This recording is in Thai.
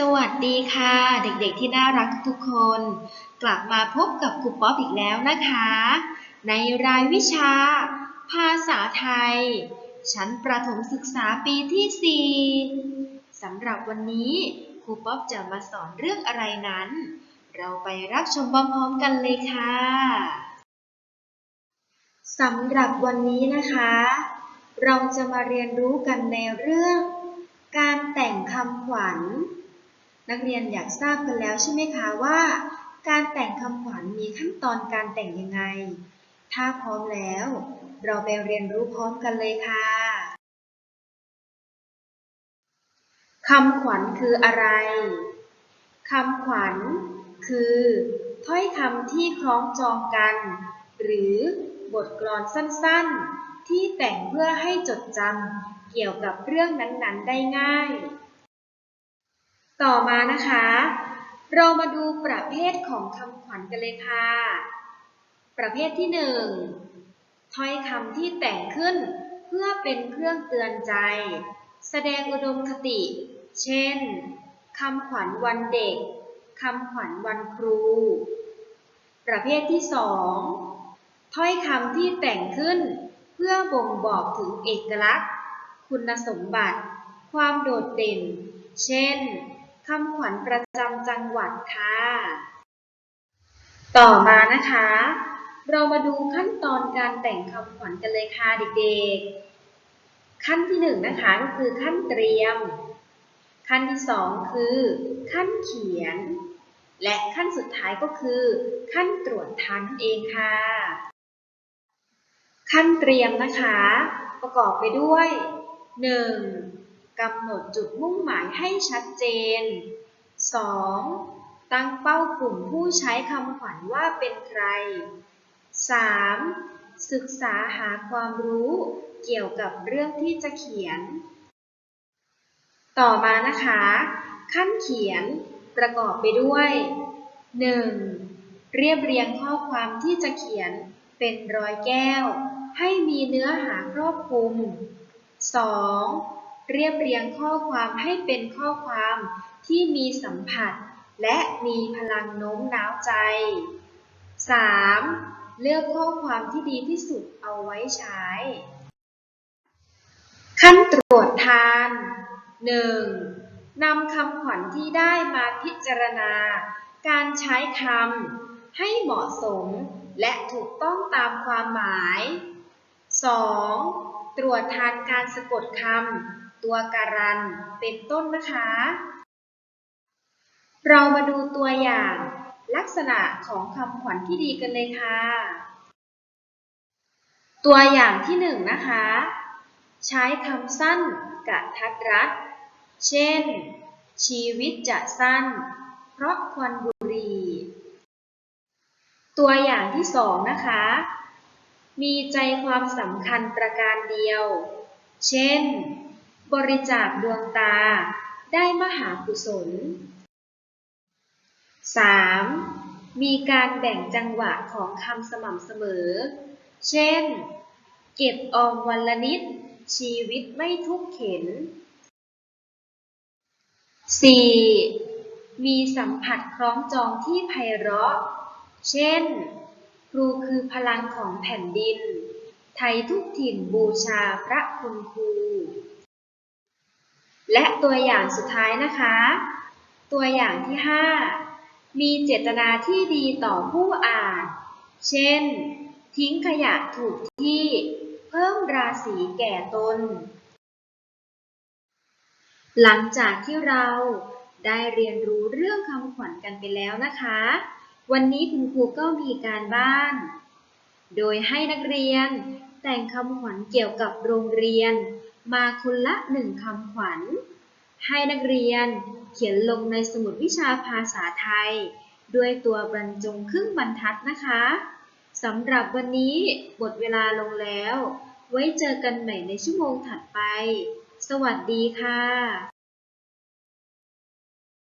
สวัสดีค่ะ เด็กๆที่น่ารักทุกคน กลับมาพบกับครูป๊อปอีกแล้วนะคะ ในรายวิชา ภาษาไทย ชั้นประถมศึกษาปีที่ 4สำหรับวันนี้ครูป๊อปจะมาสอนเรื่องอะไรนั้น เราไปรับชมพร้อมๆกันเลยค่ะสำหรับวันนี้นะคะ เราจะมาเรียนรู้กันในเรื่อง การแต่งคำขวัญ นักเรียนอยากทราบกันแล้วใช่ไหมคะว่า การแต่งคำขวัญมีขั้นตอนการแต่งยังไง ถ้าพร้อมแล้ว เราไปเรียนรู้พร้อมกันเลยค่ะคำขวัญคืออะไรคำขวัญ คือ ถ้อยคำที่คล้องจองกัน หรือบทกลอนสั้นๆ ที่แต่งเพื่อให้จดจำเกี่ยวกับเรื่องนั้นๆ ได้ง่าย ต่อมานะคะ เรามาดูประเภทของคำขวัญกันเลยค่ะ ประเภทที่หนึ่งถ้อยคำที่แต่งขึ้นเพื่อเป็นเครื่องเตือนใจ แสดงอุดมคติ เช่นคำขวัญวันเด็กคำขวัญวันครู ประเภทที่สองถ้อยคำที่แต่งขึ้น เพื่อบ่งบอกถึงเอกลักษณ์ คุณสมบัติ ความโดดเด่น เช่น คำขวัญประจำจังหวัดค่ะ ต่อมานะคะ เรามาดูขั้นตอนการแต่งคำขวัญกันเลยค่ะเด็กๆ ขั้นที่หนึ่งนะคะก็คือขั้นเตรียม ขั้นที่สองคือ ขั้นเขียน และขั้นสุดท้ายก็คือ ขั้นตรวจทานนั่นเองค่ะ ขั้นเตรียมนะคะ ประกอบไปด้วย 1. กำหนดจุดมุ่งหมายให้ชัดเจน 2. ตั้งเป้ากลุ่มผู้ใช้คำขวัญว่าเป็นใคร 3. ศึกษาหาความรู้เกี่ยวกับเรื่องที่จะเขียน ต่อมานะคะ ขั้นเขียนประกอบไปด้วย 1. เรียบเรียงข้อความที่จะเขียนเป็นรอยแก้ว ให้มีเนื้อหาครอบคลุม 2. เรียบเรียงข้อความให้เป็นข้อความที่มีสัมผัส และมีพลังโน้มน้าวใจ 3. เลือกข้อความที่ดีที่สุดเอาไว้ใช้ ขั้นตรวจทาน 1. นำคำขวัญที่ได้มาพิจารณา การใช้คำให้เหมาะสมและถูกต้องตามความหมาย 2. ตรวจทานการสะกดคำ ตัวการัน เป็นต้นนะคะ เรามาดูตัวอย่างลักษณะของคำขวัญที่ดีกันเลยค่ะ ตัวอย่างที่หนึ่งนะคะ ใช้คำสั้นกะทัดรัด เช่น ชีวิตจะสั้น เพราะควันบุหรี่ตัวอย่างที่สองนะคะ มีใจความสำคัญประการเดียว เช่น บริจาคดวงตา ได้มหากุศล 3. มีการแบ่งจังหวะของคำสม่ำเสมอ เช่น เก็บออมวันละนิด ชีวิตไม่ทุกข์เข็น 4. มีสัมผัสคล้องจองที่ไพเราะ เช่น ครูคือพลังของแผ่นดิน ไทยทุกถิ่นบูชาพระคุณครู และตัวอย่างสุดท้ายนะคะ ตัวอย่างที่ 5 มีเจตนาที่ดีต่อผู้อ่าน เช่น ทิ้งขยะถูกที่ เพิ่มราศีแก่ตน หลังจากที่เราได้เรียนรู้เรื่องคำขวัญกันไปแล้วนะคะ วันนี้คุณครูก็มีการบ้าน โดยให้นักเรียนแต่งคำขวัญเกี่ยวกับโรงเรียน มาคนละหนึ่งคำขวัญ ให้นักเรียนเขียนลงในสมุดวิชาภาษาไทย ด้วยตัวบรรจงครึ่งบรรทัดนะคะสำหรับวันนี้หมดเวลาลงแล้ว ไว้เจอกันใหม่ในชั่วโมงถัดไป สวัสดีค่ะ